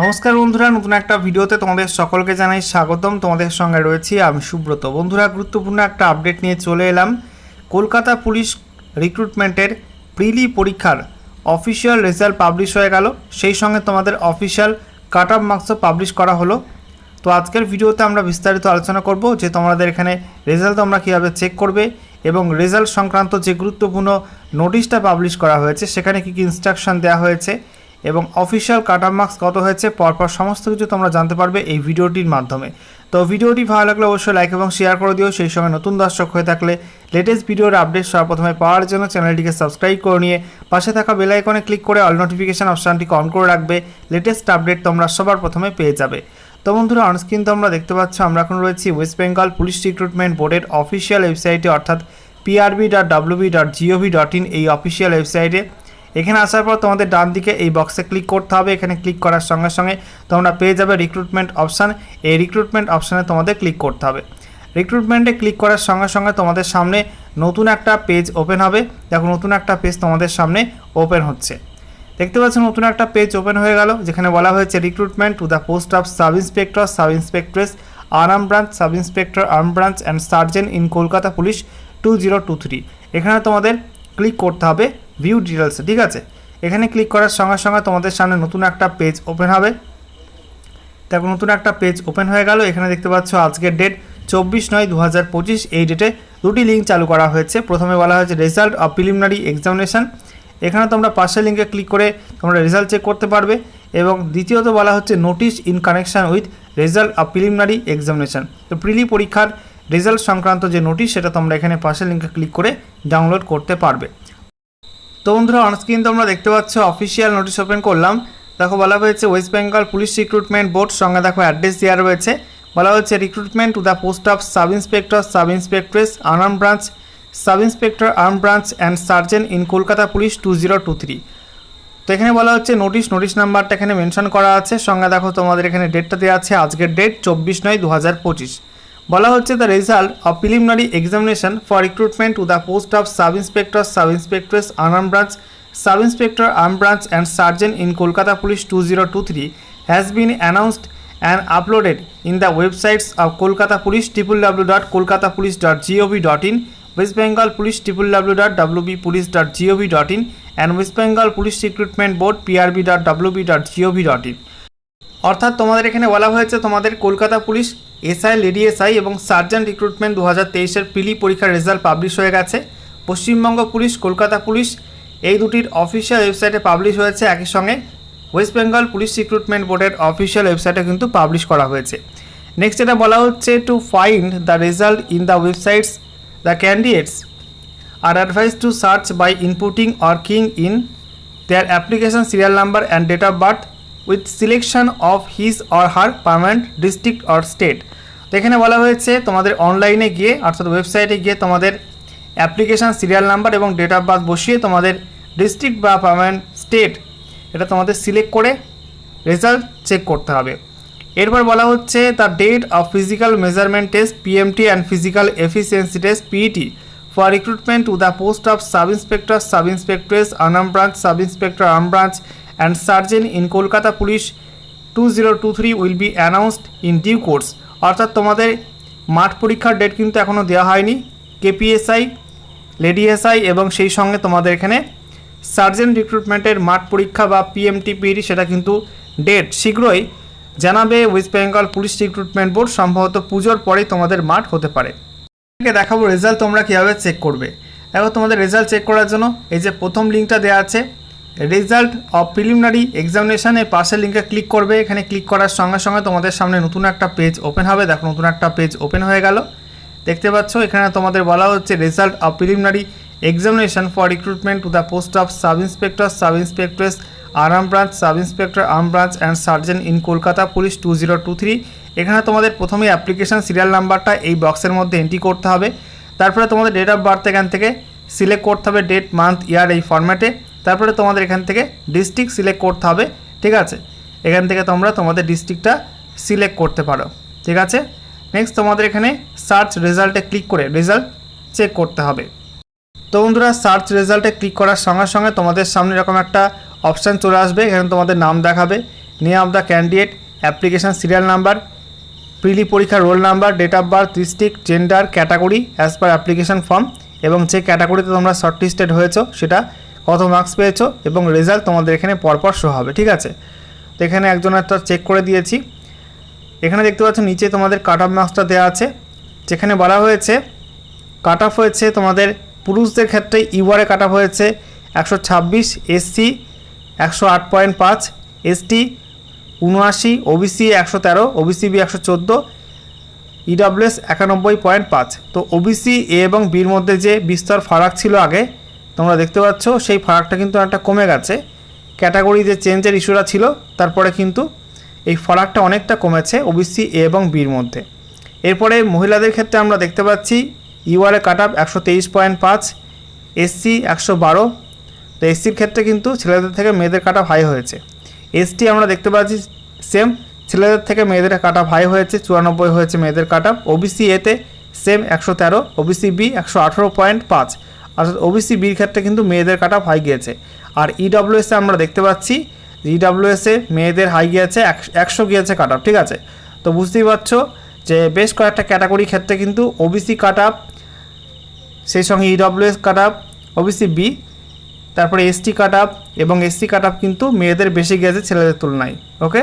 নমস্কার বন্ধুরা, নতুন একটা ভিডিওতে তোমাদের সকলকে জানাই স্বাগতম। তোমাদের সঙ্গে রয়েছি আমি সুব্রত। বন্ধুরা, গুরুত্বপূর্ণ একটা আপডেট নিয়ে চলে এলাম। কলকাতা পুলিশ রিক্রুটমেন্টের প্রিলি পরীক্ষার অফিসিয়াল রেজাল্ট পাবলিশ হয়ে গেল। সেই সঙ্গে তোমাদের অফিসিয়াল কাট অফ মার্কসও পাবলিশ করা হলো। তো আজকের ভিডিওতে আমরা বিস্তারিত আলোচনা করব যে তোমাদের এখানে রেজাল্ট তোমরা কীভাবে চেক করবে এবং রেজাল্ট সংক্রান্ত যে গুরুত্বপূর্ণ নোটিশটা পাবলিশ করা হয়েছে, সেখানে কী কী ইনস্ট্রাকশন দেওয়া হয়েছে। এবং অফিসিয়াল কাট অফ মার্কস কত হয়েছে, পরপর সমস্ত কিছু তোমরা জানতে পারবে এই ভিডিওটির মাধ্যমে। তো ভিডিওটি ভালো লাগলে অবশ্যই লাইক এবং শেয়ার করে দিও, সেই সঙ্গে নতুন দর্শক হয়ে থাকলে লেটেস্ট ভিডিওর আপডেট প্রথমে পাওয়ার জন্য চ্যানেলটিকে সাবস্ক্রাইব করে নিয়ে পাশে থাকা বেল আইকনে ক্লিক করে অল নোটিফিকেশান অপশানটিকে অন করে রাখবে লেটেস্ট আপডেট তোমরা সবার প্রথমে পেয়ে যাবে। তো বন্ধুরা অনস্ক্রিন তোমরা দেখতে পাচ্ছ, আমরা এখন রয়েছি ওয়েস্ট বেঙ্গল পুলিশ রিক্রুটমেন্ট বোর্ডের অফিসিয়াল ওয়েবসাইটে অর্থাৎ PRB dot WB dot GOV dot in এই অফিসিয়াল ওয়েবসাইটে এখানে আসার পর তোমাদের ডান দিকে এই বক্সে ক্লিক করতে হবে। এখানে ক্লিক করার সঙ্গে সঙ্গে তোমরা পেয়ে যাবে রিক্রুটমেন্ট অপশান এই রিক্রুটমেন্ট অপশানে তোমাদের ক্লিক করতে হবে। রিক্রুটমেন্টে ক্লিক করার সঙ্গে সঙ্গে তোমাদের সামনে নতুন একটা পেজ ওপেন হবে। দেখো, নতুন একটা পেজ তোমাদের সামনে ওপেন হচ্ছে। দেখতে পাচ্ছ, নতুন একটা পেজ ওপেন হয়ে গেল, যেখানে বলা হয়েছে recruitment to the post of sub inspector sub inspectress arm branch sub inspector arm branch and sergeant in Kolkata police two zero two three এখানে তোমাদের ক্লিক করতে হবে ভিউ ডিটেলসে ঠিক আছে? এখানে ক্লিক করার সঙ্গে সঙ্গে তোমাদের সামনে নতুন একটা পেজ ওপেন হবে। দেখো, নতুন একটা পেজ ওপেন হয়ে গেল। এখানে দেখতে পাচ্ছ আজকের ডেট চব্বিশ নয় দু হাজার এই ডেটে দুটি লিঙ্ক চালু করা হয়েছে। প্রথমে বলা হয়েছে রেজাল্ট অফ প্রিলিমিনারি এক্সামিনেশন এখানে তোমরা পাশের লিঙ্কে ক্লিক করে তোমরা রেজাল্ট চেক করতে পারবে এবং দ্বিতীয়ত বলা হচ্ছে notice in connection with result of preliminary examination তো প্রিলি পরীক্ষার রেজাল্ট সংক্রান্ত যে নোটিশ সেটা তোমরা এখানে পাশের লিঙ্কে ক্লিক করে ডাউনলোড করতে পারবে। তো বন্ধুরা অনস্ক্রিন তোমরা দেখতে পাচ্ছ অফিসিয়াল নোটিশ ওপেন করলাম। দেখো, বলা হয়েছে West Bengal police recruitment board সঙ্গে দেখো অ্যাড্রেস দেওয়া রয়েছে। বলা হচ্ছে recruitment to the post of sub inspector sub inspectress arm branch sub inspector arm branch and sergeant in Kolkata police two zero two three তো এখানে বলা হচ্ছে নোটিশ নোটিশ নাম্বারটা এখানে মেনশন করা আছে। সঙ্গে দেখো, তোমাদের এখানে ডেটটা দেওয়া আছে, আজকের ডেট চব্বিশ নয় দু হাজার পঁচিশ। বলা হচ্ছে the result of preliminary examination for recruitment to the post of sub inspector sub inspectress arm branch sub inspector arm branch and sergeant in Kolkata police two zero two three has been announced and uploaded in the websites of Kolkata police triple W dot Kolkata police dot GOV dot in West Bengal police triple W dot WB police dot GOV dot in and West Bengal police recruitment board PRB dot WB dot GOV dot in অর্থাৎ তোমাদের এখানে বলা হয়েছে তোমাদের Kolkata police, SI, lady SI এবং sergeant recruitment দু হাজার তেইশের পিলি পরীক্ষার রেজাল্ট পাবলিশ হয়ে গেছে। পশ্চিমবঙ্গ পুলিশ, কলকাতা পুলিশ এই দুটির অফিসিয়াল ওয়েবসাইটে পাবলিশ হয়েছে একই সঙ্গে। ওয়েস্ট বেঙ্গল পুলিশ রিক্রুটমেন্ট বোর্ডের অফিসিয়াল ওয়েবসাইটে কিন্তু পাবলিশ করা হয়েছে। নেক্সট এটা বলা হচ্ছে to find the result in the websites the candidates are advised to search by inputting or king in their application serial number and date of birth with selection of his or her permanent district or state তো এখানে বলা হয়েছে, তোমাদের অনলাইনে গিয়ে, অর্থাৎ ওয়েবসাইটে গিয়ে তোমাদের অ্যাপ্লিকেশান সিরিয়াল নাম্বার এবং ডেট অফ বার্থ বসিয়ে তোমাদের ডিস্ট্রিক্ট বা পারমানেন্ট স্টেট এটা তোমাদের সিলেক্ট করে রেজাল্ট চেক করতে হবে। এরপর বলা হচ্ছে the date of physical measurement test PMT and physical efficiency test PET for recruitment to the post of sub inspector sub inspectress arm branch sub inspector arm branch and sergeant in Kolkata police two zero two three will be announced in due course অর্থাৎ তোমাদের মাঠ পরীক্ষার date কিন্তু এখনও দেওয়া হয়নি। KPSI lady SI এবং সেই সঙ্গে তোমাদের এখানে সার্জেন্ট রিক্রুটমেন্টের মাঠ পরীক্ষা বা পিএমটিপিডি সেটা কিন্তু ডেট শীঘ্রই জানাবে West Bengal police recruitment board সম্ভবত পুজোর পরেই তোমাদের মাঠ হতে পারে। দেখাবো রেজাল্ট তোমরা কীভাবে চেক করবে। দেখো তোমাদের রেজাল্ট চেক করার জন্য এই যে প্রথম লিঙ্কটা দেওয়া আছে রেজাল্ট অফ প্রিলিমিনারি এক্সামিনেশনের পাশের লিঙ্কে ক্লিক করবে। এখানে ক্লিক করার সঙ্গে সঙ্গে তোমাদের সামনে নতুন একটা পেজ ওপেন হবে। দেখো, নতুন একটা পেজ ওপেন হয়ে গেল। দেখতে পাচ্ছ, এখানে তোমাদের বলা হচ্ছে result of preliminary examination for recruitment to the post of sub inspector sub inspectress arm branch sub inspector arm branch and sergeant in Kolkata police two zero two three এখানে তোমাদের প্রথমে অ্যাপ্লিকেশান সিরিয়াল নাম্বারটা এই বক্সের মধ্যে entry করতে হবে। তারপরে তোমাদের ডেট অফ বার্থ এখান থেকে সিলেক্ট করতে হবে। ডেট মান্থ ইয়ার এই ফরম্যাটে তারপরে তোমাদের এখান থেকে ডিস্ট্রিক্ট সিলেক্ট করতে হবে, ঠিক আছে? এখান থেকে তোমরা তোমাদের ডিস্ট্রিক্টটা সিলেক্ট করতে পারো, ঠিক আছে? নেক্সট তোমাদের এখানে সার্চ রেজাল্টে ক্লিক করে রেজাল্ট চেক করতে হবে। তো বন্ধুরা সার্চ রেজাল্টে ক্লিক করার সঙ্গে সঙ্গে তোমাদের সামনে এরকম একটা অপশান চলে আসবে, এখানে তোমাদের নাম দেখাবে। Name of the candidate application serial number prelim পরীক্ষার roll number date of birth district gender category as per application form এবং যে ক্যাটাগরিতে তোমরা শর্টলিস্টেড হয়েছো, সেটা কত মার্কস পেয়েছ এবং রেজাল্ট তোমাদের এখানে পরপর শো হবে, ঠিক আছে? তো এখানে একজন একটা চেক করে দিয়েছি। এখানে দেখতে পাচ্ছ নিচে তোমাদের কাট অফ মার্কসটা দেওয়া আছে। যেখানে বলা হয়েছে কাট অফ হয়েছে তোমাদের পুরুষদের ক্ষেত্রে ইউআরে কাট অফ হয়েছে একশো ছাব্বিশ এসসি একশো আট পয়েন্ট পাঁচ এসটি উনআশি ওবিসি একশো তেরো ওবিসি বি একশো চোদ্দ ইডাব্লিউএস একানব্বই পয়েন্ট পাঁচ। তো ওবিসি এ এবং বির মধ্যে যে বিস্তর ফারাক ছিল আগে তোমরা দেখতে পাচ্ছ, সেই ফারাকটা কিন্তু অনেকটা কমে গেছে। ক্যাটাগরি যে চেঞ্জের ইস্যুটা ছিল, তারপরে কিন্তু এই ফারাকটা অনেকটা কমেছে ওবিসি এ এবং বির মধ্যে। এরপরে মহিলাদের ক্ষেত্রে আমরা দেখতে পাচ্ছি, ইউআরএ কাট আপ একশো তেইশ পয়েন্ট পাঁচ, এসসি একশো বারো। তো এসসির ক্ষেত্রে কিন্তু ছেলেদের থেকে মেয়েদের কাটা হাই হয়েছে। এসটি আমরা দেখতে পাচ্ছি সেম, ছেলেদের থেকে মেয়েদের কাটা হাই হয়েছে, চুরানব্বই হয়েছে মেয়েদের কাটা ওবিসি এতে সেম একশো তেরো, ওবিসি বি একশো আঠেরো পয়েন্ট পাঁচ। অর্থাৎ ওবিসি বির ক্ষেত্রে কিন্তু মেয়েদের কাটা হাই গিয়েছে। আর ইডব্লিউএসে আমরা দেখতে পাচ্ছি ইডব্লিউএসে মেয়েদের হাই গিয়েছে একশো গিয়েছে কাট ঠিক আছে? তো বুঝতেই পারছ যে বেশ কয়েকটা ক্যাটাগরি ক্ষেত্রে কিন্তু ওবিসি কাট আপ সেই সঙ্গে EWS cut up OBC B তারপরে এসটি কাট আপ এবং এসসি কাট আপ কিন্তু মেয়েদের বেশি গিয়েছে ছেলেদের তুলনায় ওকে